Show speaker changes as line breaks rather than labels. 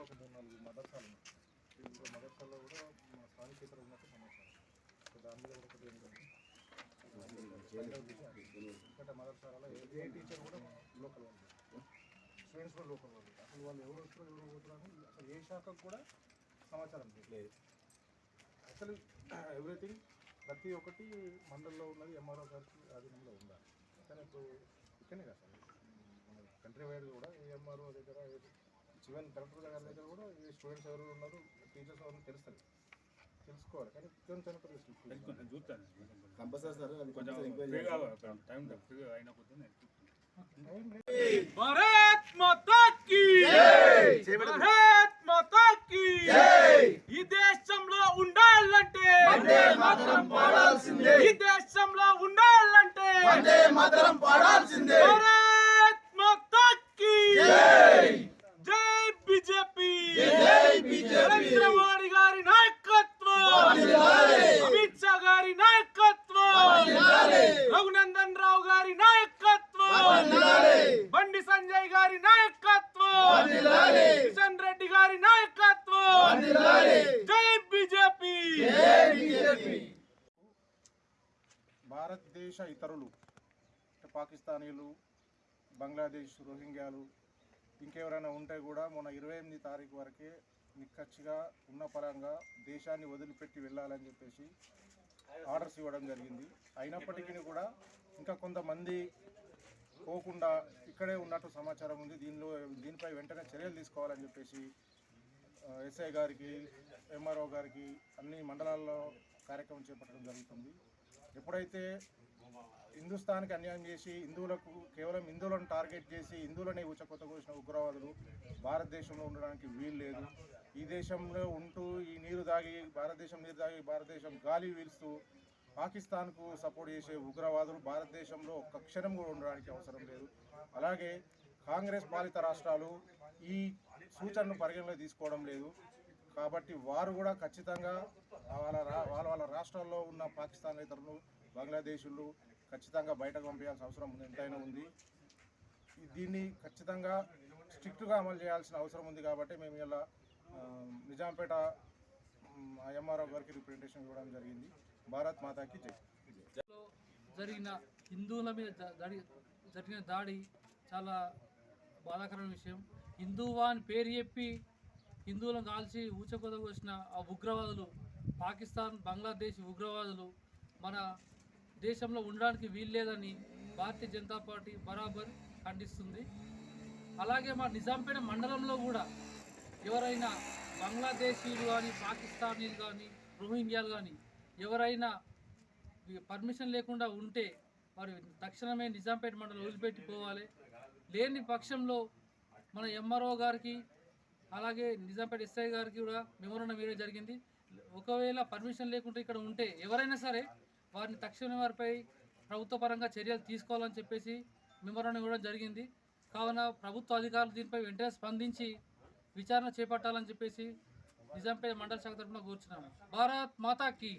కూడా ఒక మూడు నాలుగు మదర్సాలు ఉన్నాయి మదర్సాల్లో కూడా మా స్థానికేతర ఉన్నట్టు సమాచారం. సో దాని మీద కూడా ఏంటంటే ఎందుకంటే మదర్సాలలో ఏ టీచర్ కూడా లోకల్ వాళ్ళు స్టూడెంట్స్ కూడా లోకల్ వాళ్ళు అసలు వాళ్ళు ఎవరు వస్తారు ఎవరు పోతున్నారు అసలు ఏ శాఖకు కూడా సమాచారం లేదు. అసలు ఎవ్రీథింగ్ ప్రతి ఒక్కటి మండల్లో ఉన్నది ఎంఆర్ఓ గారికి ఆధీనంలో ఉండాలి. కానీ ఇప్పుడు ఇక్కడనే కదా. సార్ మన కంట్రీ వైడ్ కూడా ఏ ఎంఆర్ఓ దగ్గర ఈవెన్ కలెక్టర్ గారి దగ్గర కూడా ఈ స్టూడెంట్స్ ఎవరు ఉన్నారు టీచర్స్ ఎవరు తెలుస్తుంది తెలుసుకోవాలి. కానీ కొంచెం
చూస్తాను.
కంపల్సరీ సార్ అది
కొంచెం. టైం అయిన కొద్దీ నేను చూస్తాను
భారత్ మాతా కీ భారత్ మాతా కీ ఈ దేశంలో ఉండాలంటే ఈ దేశంలో ఉండాలంటే
మాత్రం
భారతదేశ ఇతరులు పాకిస్తానీలు బంగ్లాదేశ్ రోహింగ్యాలు ఇంకెవరైనా ఉంటే కూడా మొన్న ఇరవై ఎనిమిది తారీఖు వరకే నిక్కచ్చిగా ఉన్న పరంగా దేశాన్ని వదిలిపెట్టి వెళ్ళాలని చెప్పేసి ఆర్డర్స్ ఇవ్వడం జరిగింది. అయినప్పటికీ కూడా ఇంకా కొంతమంది పోకుండా ఇక్కడే ఉన్నట్టు సమాచారం ఉంది. దీనిలో దీనిపై వెంటనే చర్యలు తీసుకోవాలని చెప్పేసి ఎస్ఐ గారికి ఎంఆర్ఓ గారికి అన్ని మండలాల్లో కార్యక్రమం చేపట్టడం జరుగుతుంది. ఎప్పుడైతే హిందుస్థాన్కి అన్యాయం చేసి హిందువులకు కేవలం హిందువులను టార్గెట్ చేసి హిందువులనే ఉచకొత్త కోసిన ఉగ్రవాదులు భారతదేశంలో ఉండడానికి వీలు లేదు. ఈ దేశంలో ఉంటూ ఈ నీరు తాగి భారతదేశం నీరు తాగి భారతదేశం గాలి వీలుస్తూ పాకిస్తాన్కు సపోర్ట్ చేసే ఉగ్రవాదులు భారతదేశంలో ఒక్క క్షణం కూడా ఉండడానికి అవసరం లేదు. అలాగే కాంగ్రెస్ పాలిత రాష్ట్రాలు ఈ సూచనను పరిగణలో తీసుకోవడం లేదు. కాబట్టి వారు కూడా ఖచ్చితంగా వాళ్ళ రా- వాళ్ళ వాళ్ళ రాష్ట్రాల్లో ఉన్న పాకిస్తాన్ ఇతరులు బంగ్లాదేశులు ఖచ్చితంగా బయటకు పంపించాల్సిన అవసరం ఉంది ఎంతైనా ఉంది. దీన్ని ఖచ్చితంగా స్ట్రిక్ట్గా అమలు చేయాల్సిన అవసరం ఉంది కాబట్టి మేము ఇలా నిజాంపేట ఎంఆర్ఓ గారికి రిప్రజెంటేషన్ ఇవ్వడం జరిగింది. భారత్ మాతాకి జై.
జరిగిన హిందువుల మీద దాడి జరిగిన దాడి చాలా బాధాకరమైన విషయం. హిందువా అని పేరు చెప్పి హిందువులను కాల్చి ఊచకొద వచ్చిన ఆ ఉగ్రవాదులు పాకిస్తాన్ బంగ్లాదేశ్ ఉగ్రవాదులు మన దేశంలో ఉండడానికి వీల్లేదని భారతీయ జనతా పార్టీ బరాబర్ ఖండిస్తుంది. అలాగే మా నిజాంపేట మండలంలో కూడా ఎవరైనా బంగ్లాదేశీయులు కానీ పాకిస్తానీలు కానీ రోహింగ్యాలు కానీ ఎవరైనా పర్మిషన్ లేకుండా ఉంటే వారు తక్షణమే నిజాంపేట మండలం వదిలిపెట్టిపోవాలి లేని పక్షంలో మన ఎంఆర్ఓ గారికి అలాగే నిజాంపేట ఎస్ఐ గారికి కూడా మెమోరండం వేయడం జరిగింది. ఒకవేళ పర్మిషన్ లేకుండా ఇక్కడ ఉంటే ఎవరైనా సరే వారిని తక్షణమే వారిపై ప్రభుత్వపరంగా చర్యలు తీసుకోవాలని చెప్పేసి మెమోరండం ఇవ్వడం జరిగింది. కావున ప్రభుత్వ అధికారులు దీనిపై వెంటనే స్పందించి విచారణ చేపట్టాలని చెప్పేసి నిజాంపేట మండల శాఖ తరఫున కూర్చున్నాము. భారత్ మాతాకి